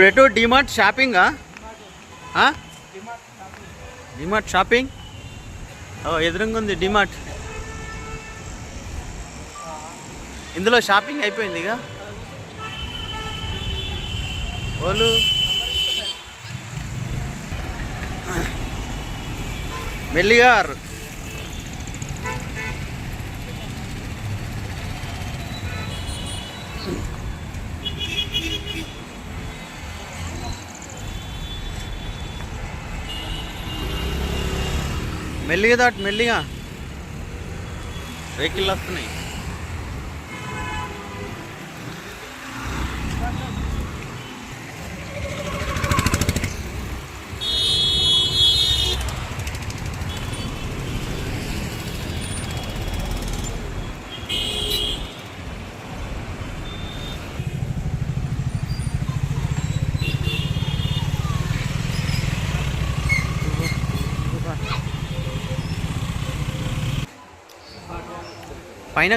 ఇప్పుడు ఎటు డిమార్ట్ షాపింగా డిమార్ట్ షాపింగ్ ఎదురుగా ఉంది డిమార్ట్ ఇందులో షాపింగ్ అయిపోయింది ఇక. వాళ్ళు మెల్లిగారు మెల్లిగా దాటి మెల్లిగా. వెహికల్ వస్తున్నాయి. పైన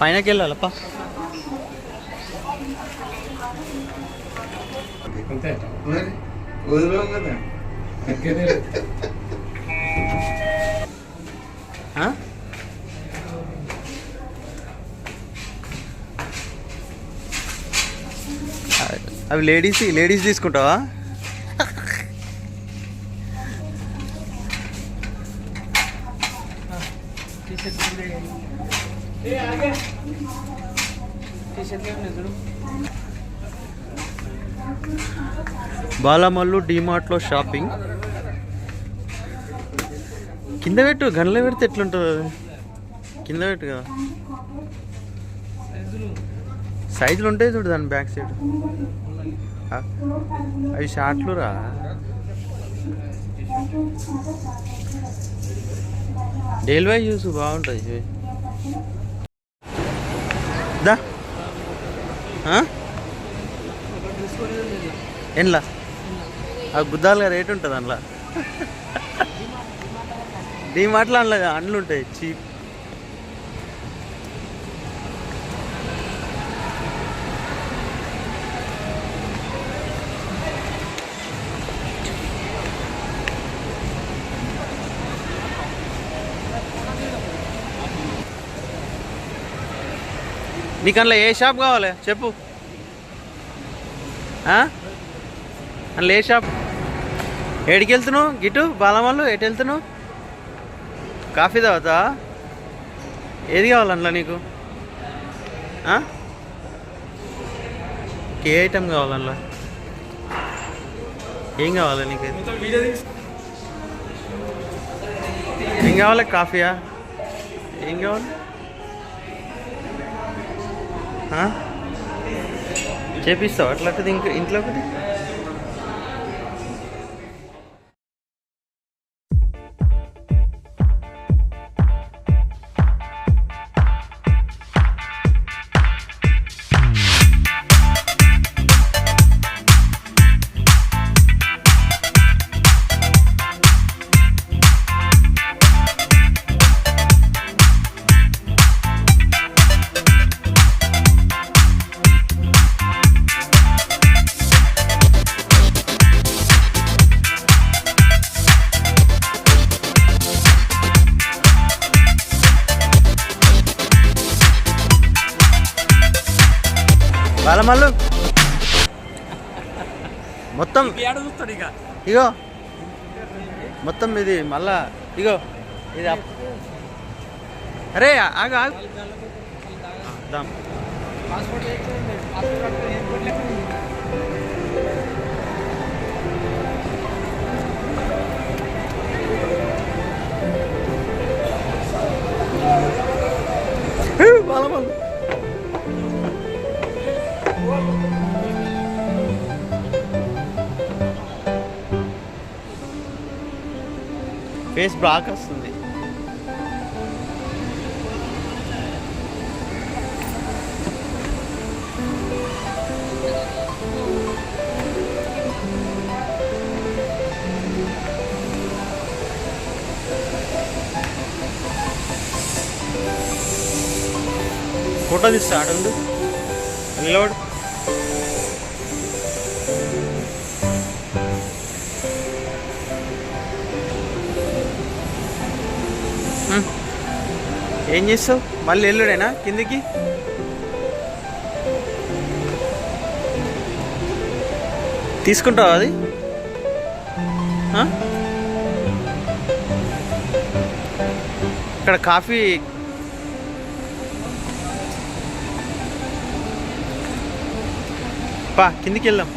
పైనకి వెళ్ళాలప్ప అంతే. మరి వదిలేవు కదా. లేడీస్ తీసుకుంటావా బాలమల్లు డిమార్ట్లో షాపింగ్. కింద పెట్టు గన్లో పెడితే ఎట్లుంటుంది అది? కింద పెట్టు కదా. సైజులు ఉంటాయి చూడు దాని బ్యాక్ సైడ్ అవి షార్ట్లు రా. డెలివరీ వై బాగుంటుంది దా. ఆ? ఆ గుద్దాలుగా రేట్ ఉంటుంది అందులో. దీ మాటలు అందులో అండ్లు ఉంటాయి చీప్. నీకు అందులో ఏ షాప్ కావాలి? చెప్పు. అందులో ఏ షాప్? ఎడికి వెళ్తున్నావు గిటు? బాలమల్లు? ఎటు వెళ్తున్నావు కాఫీ తాగుతా? ఏది కావాలి అందులో నీకు ఏ ఐటెం కావాలి అందులో ఏం కావాలి నీకు? ఏం కావాలి? కాఫీయా? ఏం కావాలి? చేపిస్తావు? అట్లాంటిది ఇంక ఇంట్లో ఒకటి? బాలమల్లు. మొత్తం ఇగో. మొత్తం ఇది మళ్ళా ఇగో. ఇది అరే ఆగు దాం ఫేస్ బ్లాక్ వస్తుంది. ఫోటో తీస్తా ఆడుండు నిలబడు. ఏం చేస్తావు? మళ్ళీ వెళ్ళుడేనా కిందికి? తీసుకుంటావా అది? ఇక్కడ కాఫీ పా కిందికి వెళ్దాం.